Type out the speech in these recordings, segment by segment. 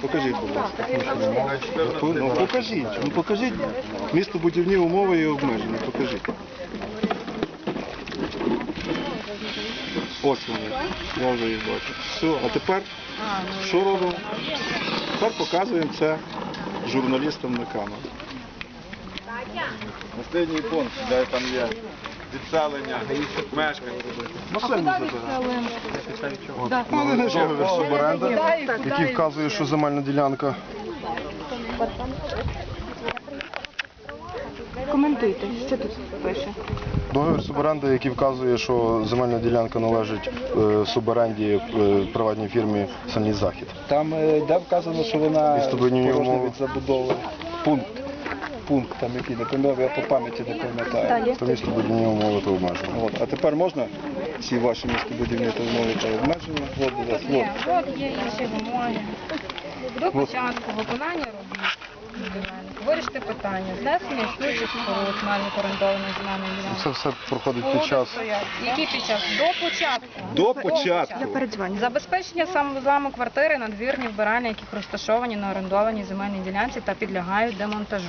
Покажіть, будь ласка. Ну, покажіть, ну покажіть містобудівні умови і обмеження, покажіть. Ось вони, я вже їх бачу. Все, а тепер що робимо? Тепер показуємо це журналістам на камеру. Останній пункт, де там є відселення мешканців. Машину. Ну, не договір суборенда, який вказує, що земельна ділянка. Коментуйте, що тут пише. Договір суборенди, який вказує, що земельна ділянка належить е, суборенді е, приватній фірмі Саній Захід. Там е, де вказано, що вона Містобудівні порожня від забудови. Пункт. Пункт там який не пам'ятаю, я по пам'яті не пам'ятаю. То містобудівні умови та обмеження. От. А тепер можна ці ваші містобудівні та умови та обмеження? От, будь ласка, Є, от. є інші вимоги. До початку виконання робіт. Вирішити питання, знесення існуючих споруд, маленько орендованих земельних ділянок. Це все проходить під час. Який під час? До початку. До початку. передзвоню. Забезпечення самовузлами квартири, надвірні вбиральні, яких розташовані на орендованій земельній ділянці та підлягають демонтажу.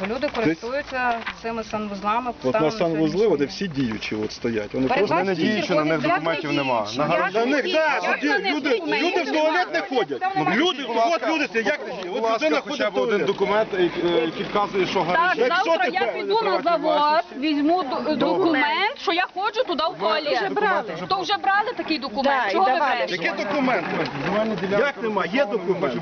Бо люди користуються цими санвузлами. От на санвузли, де всі діючі от стоять. Вони Передбачте, просто не діючі, на них документів нема. На Як гаражі. На них, Як них люди, документів люди в туалет не ходять. Люди, от люди, це як от людина ходить в туалет. документ, який вказує, що Так, Якщо завтра я піду на завод, візьму д- документ, що я ходжу туди в туалет. То вже брали такий документ. Чого ви брешете? Які документи? Як нема? Є документи.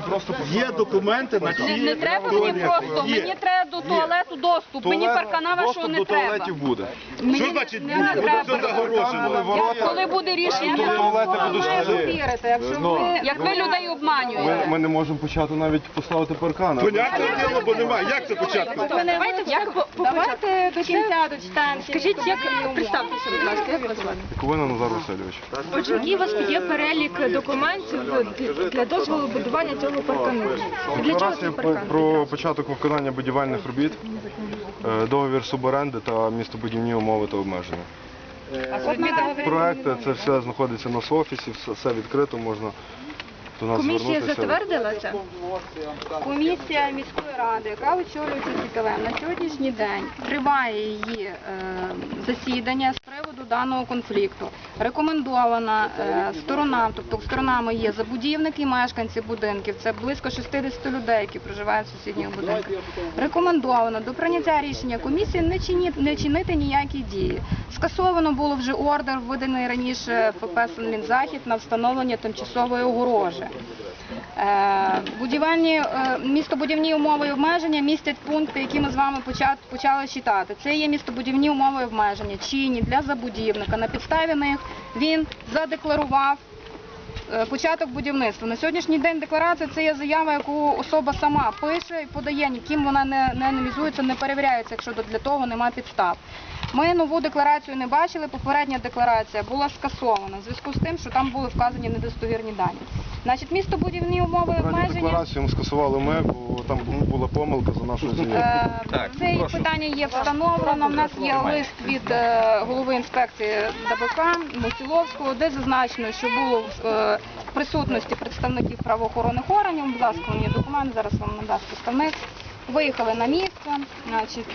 Є документи на Не, ці не треба мені туалети. просто, Є. мені треба до туалету доступ. Мені паркана вашого не треба. буде. Що значить не буде? Буде треба. загорожено. Коли буде рішення, Туалети будуть ви як ви людей обманюєте. Ми не можемо почати навіть поставити паркан. Понятне діло, бо немає. Як це початку? Давайте, давайте до кінця дочитаємо. Скажіть, як представтеся, будь ласка, як вас звати? Ковина Назар Васильович. Отже, який у вас є перелік документів для дозволу будування цього паркану? Для чого цей є паркан? про початок виконання будівельних робіт, е, договір суборенди та містобудівні умови та обмеження. Проекти, це все знаходиться на офісі, все, відкрито, можна до нас Комісія звернутися. затвердила це? Комісія міської ради, яка очолюється Світовем, на сьогоднішній день триває її е, засідання приводу даного конфлікту. Рекомендована е, сторонам, тобто сторонами є забудівники і мешканці будинків, це близько 60 людей, які проживають в сусідніх будинках. Рекомендовано до прийняття рішення комісії не, чині, не чинити ніякі дії. Скасовано було вже ордер, виданий раніше ФП «Санлінзахід» на встановлення тимчасової огорожі. Е, Будівельні е, містобудівні умови і обмеження містять пункти, які ми з вами почали читати. Це є містобудівні умови і обмеження, чинні для забудівника. На підставі них він задекларував е, початок будівництва. На сьогоднішній день декларація це є заява, яку особа сама пише і подає, ніким вона не, не аналізується, не перевіряється, якщо для того немає підстав. Ми нову декларацію не бачили, попередня декларація була скасована в зв'язку з тим, що там були вказані недостовірні дані. Значить, містобудівні умови і обмеження. декларацію ми скасували ми, бо там була помилка за нашою заявою. Е, Це питання є встановлено. У нас є лист від е, голови інспекції ДБК Мусіловського, де зазначено, що було в е, присутності представників правоохоронних органів. Будь ласка, у мене документ, зараз вам надасть представник. Виїхали на місце. Значить,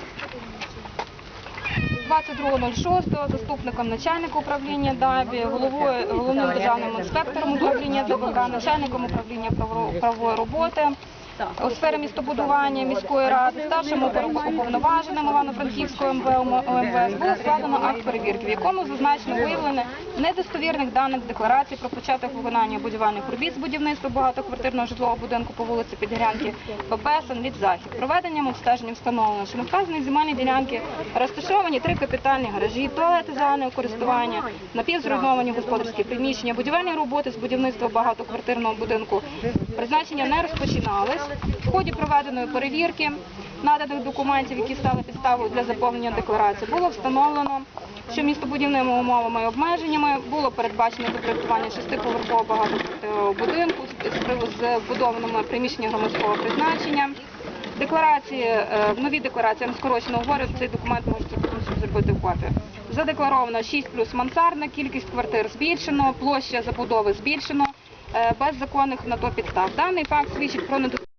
22.06 заступником начальника управління ДАБІ, головою, головним державним інспектором управління ДБК, начальником управління право- правової роботи у сфері містобудування міської ради, старшим уповноваженим Івано-Франківського МВ ОМВС було складено акт перевірки, в якому зазначено виявлення недостовірних даних декларації про початок виконання будівельних робіт з будівництва багатоквартирного житлового будинку по вулиці Підгірянки ПП «Санвідзахід». Проведенням обстеження встановлено, що на вказаній земельній ділянці розташовані три капітальні гаражі, туалети загального користування, напівзруйновані господарські приміщення, будівельні роботи з будівництва багатоквартирного будинку призначення не розпочинались. В ході проведеної перевірки наданих документів, які стали підставою для заповнення декларації, було встановлено, що містобудівними умовами і обмеженнями було передбачено запроектування шестиповерхового багатоквартирного будинку з- вбудованими приміщеннями громадського призначення. Декларації, е, в новій декларації, скорочено говорю, цей документ можете зробити копію. Задекларовано 6 плюс мансардна, кількість квартир збільшено, площа забудови збільшено. е, без законних на то підстав. Даний факт свідчить про недостатньо